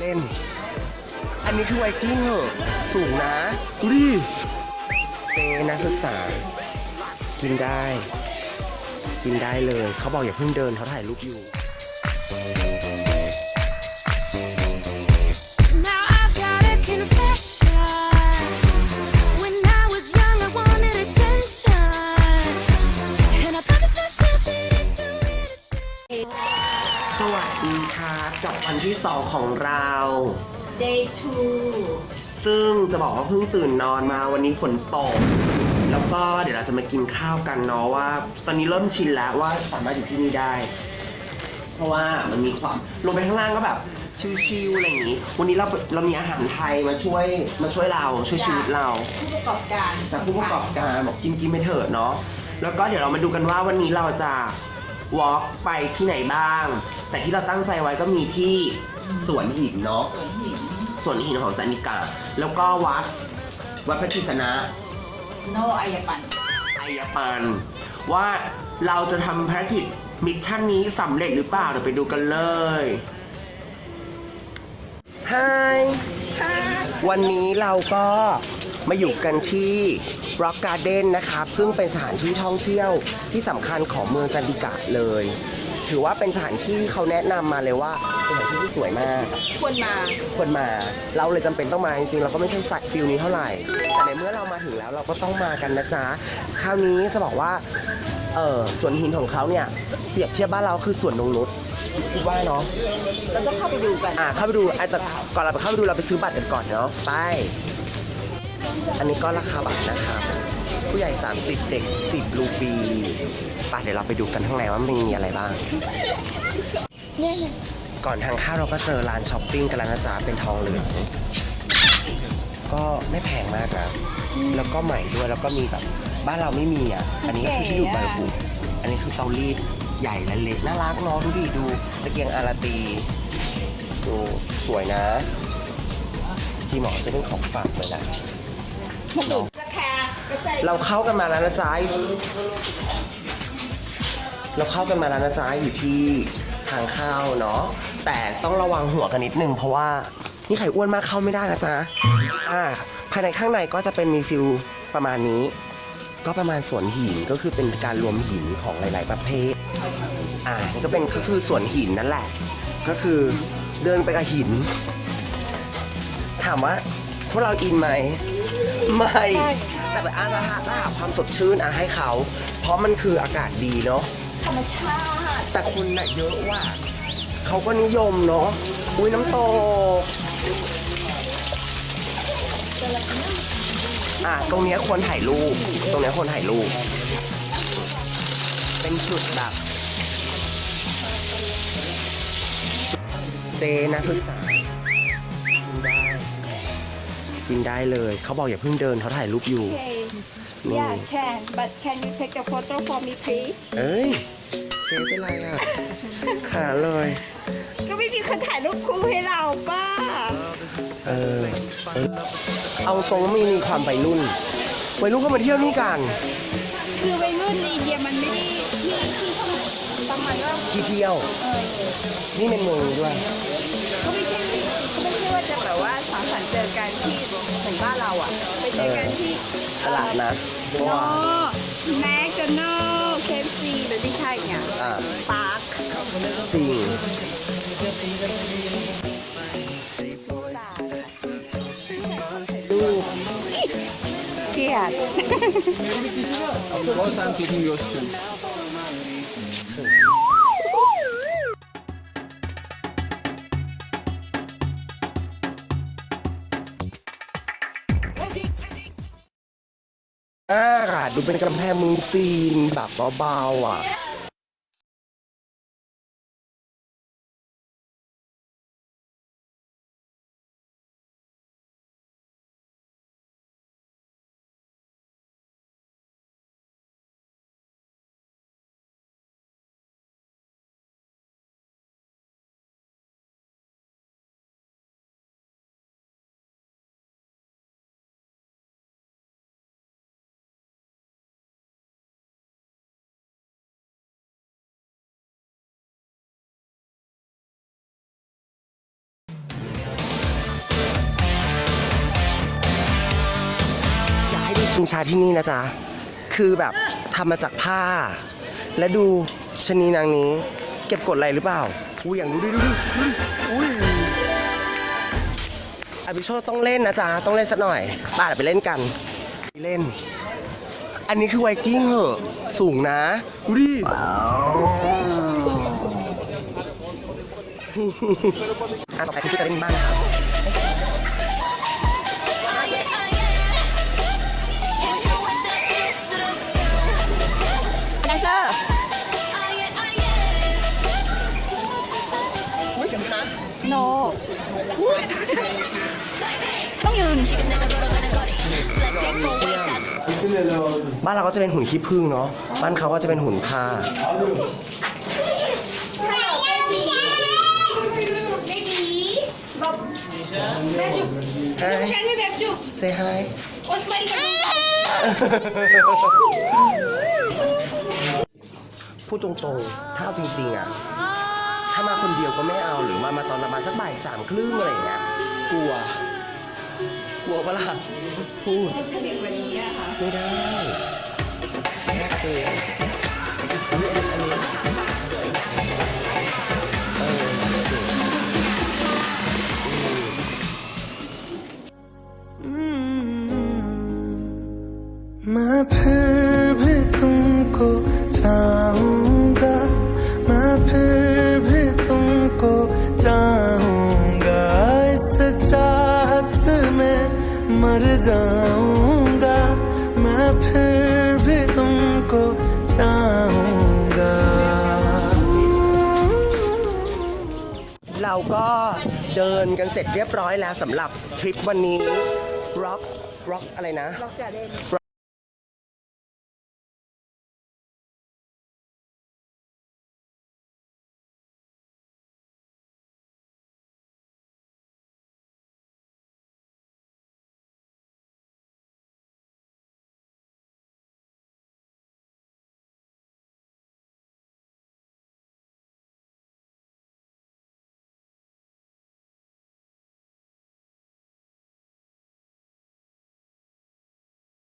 เล่น อันนี้คือไวกิ้งเหรอ สูงนะดูดิเจนักศึกษา กินได้ กินได้เลย เขาบอกอย่าเพิ่งเดินเขาถ่ายรูปอยู่ Now I've got a confession. When I was young, I wanted attention. And I promised myself that I'd do it. สวัสดีครับกับวันที่สองของเรา day two ซึ่งจะบอกว่าเพิ่งตื่นนอนมาวันนี้ฝนตก แล้วก็เดี๋ยวเราจะมากินข้าวกันเนาะว่าตอนนี้เริ่มชินแล้วว่าสามารถอยู่ที่นี่ได้ เพราะว่ามันมีความลงไปข้างล่างก็แบบชิวๆอะไรอย่างนี้ วันนี้เราเรามีอาหารไทยมาช่วยมาช่วยเราช่วยชีวิตเรา ผู้ประกอบการจากผู้ประกอบการบอกกินกินไปเถิดเนาะแล้วก็เดี๋ยวเรามาดูกันว่าวันนี้เราจะ walk ไปที่ไหนบ้าง แต่ที่เราตั้งใจไว้ก็มีที่สวนหินเนาะสวนหินสวนหินของจันนิกา แล้วก็วัด วัดพระกิษณะโนอายปันไอยปัน ว่าเราจะทำภารกิจมิชชั่นนี้สำเร็จหรือเปล่าเดี๋ยวไปดูกันเลยฮายวันนี้เราก็ มาอยู่กันที่ Rock Garden นะครับ ซึ่งเป็นสถานที่ท่องเที่ยวที่สำคัญของเมืองจันดิกะเลย ถือว่าเป็นสถานที่ที่เขาแนะนำมาเลยว่าเป็นสถานที่ที่สวยมาก ควรมา ควรมา เราเลยจำเป็นต้องมาจริงๆ เราก็ไม่ใช่สัตว์ฟิลนี้เท่าไหร่ แต่ในเมื่อเรามาถึงแล้วเราก็ต้องมากันนะจ๊ะ คราวนี้จะบอกว่า เออสวนหินของเขาเนี่ยเปรียบเทียบบ้านเราคือสวนนงนุษคิดว่าเนาะ เราต้องเข้าไปดูกัน อ่าเข้าไปดูอะแต่ก่อนเราไปเข้าไปดูเราไปซื้อบัตรกันก่อนเนาะ ไป อันนี้ก็ราคาบัตรนะครับผู้ใหญ่ 30 เด็ก 10 รูปีไปเดี๋ยวเราไปดูกันข้างในว่ามันมีอะไรบ้าง ก่อนทางเข้าเราก็เจอร้านช้อปปิ้งกันแล้วนะจ๊ะเป็นทองเหลืองก็ไม่แพงมากนะแล้วก็ใหม่ด้วยแล้วก็มีแบบบ้านเราไม่มีอะ อันนี้ก็คือที่อยู่บางปูอันนี้คือเตารีดใหญ่และเล็กน่ารักเนาะดูดิดูตะเกียงอาราตีดูสวยนะ ที่หมอซื้อเป็นของฝากเลยนะ ราคาก็ใจเราเข้ากันมาแล้วนะจ๊ะเราเข้ากันมาแล้วนะจ๊ะอยู่ที่ทางเข้าเนาะแต่ต้องระวังหัวกันนิดนึงเพราะว่านี่ไข่อ้วนมากเข้าไม่ได้นะจ๊ะอ่าภายในข้างในก็จะเป็นมีฟิลประมาณนี้ ก็ประมาณสวนหินก็คือเป็นการรวมหินของหลาย ๆ ประเภทอ่านี่ก็เป็นก็คือสวนหินนั่นแหละ ก็คือเดินไปกับหิน ถามว่าพวกเราอินไหม ไม่ แต่แบบอาถ้าหาถ้าหาความสดชื่นอะให้เขา เพราะมันคืออากาศดีเนาะ ธรรมชาติ แต่คนน่ะเยอะว่ะเขาก็นิยมเนาะ อุ้ยน้ำตก อะตรงเนี้ยควรถ่ายรูป ตรงเนี้ยควรถ่ายรูป เป็นจุดแบบ เจนักศึกษากินได้ กินได้เลย เขาบอกอย่าเพิ่งเดินเขาถ่ายรูปอยู่นี่ Yeah, can. But can you take a photo for me, please? เอ้ยเจเป็นไรอะ ขาเลย ก็ไม่มีคนถ่ายรูปคู่ให้เราป้า เออ เออเอาตรงไม่มีความวัยรุ่นวัยรุ่นเข้ามาเที่ยวนี่กัน คือวัยรุ่นในอินเดียมันไม่ได้ที่ที่ประมาณว่าที่เที่ยว เออนี่เป็นเมืองด้วย เเจอกันที่เหมือนบ้านเราอะ ไปเจอกันที่ตลาดนัดเพราะโนว่าแมคโดนัลด์เคฟซีหรือไม่ใช่เนี่ยอ่าปาร์คจริง ดูเกลียด Of course, I'm taking yours too. อ่าดูเป็นกำแพงเมืองจีนแบบเบาๆอะ ชิงชาที่นี่นะจ๊ะ คือแบบทำมาจากผ้า และดูชะนีนางนี้ เก็บกดอะไรหรือเปล่าอุ้ยอย่างดูดิดูดิดูดิอุ้ยอภิโชคต้องเล่นนะจ๊ะ ต้องเล่นสักหน่อยป้าเดี๋ยวไปเล่นกันเล่น อันนี้คือไวกิ้งเหอะ สูงนะ ดูดิอะต่อไปที่จะเล่นบ้างนะครับ โน ต้องยืน บ้านเราก็จะเป็นหุ่นขี้ผึ้งเนาะ บ้านเขาก็จะเป็นหุ่นผ้า Hi. Say hi. Oh, พูดตรงๆ ถ้าเอาจริงๆอะ ถ้ามาคนเดียวก็ไม่เอาหรือมามาตอนประมาณสักบ่ายสามครึ่งอะไรอย่างเงี้ยกลัว กลัวปะล่ะพูดไม่ได้แค่คืออัน मर जाऊंगा मैं फिर भी तुमको चाहूंगा เราก็เดินกันเสร็จเรียบร้อยแล้วสำหรับทริปวันนี้ ร็อก ร็อกอะไรนะ ล็อกจะเด่น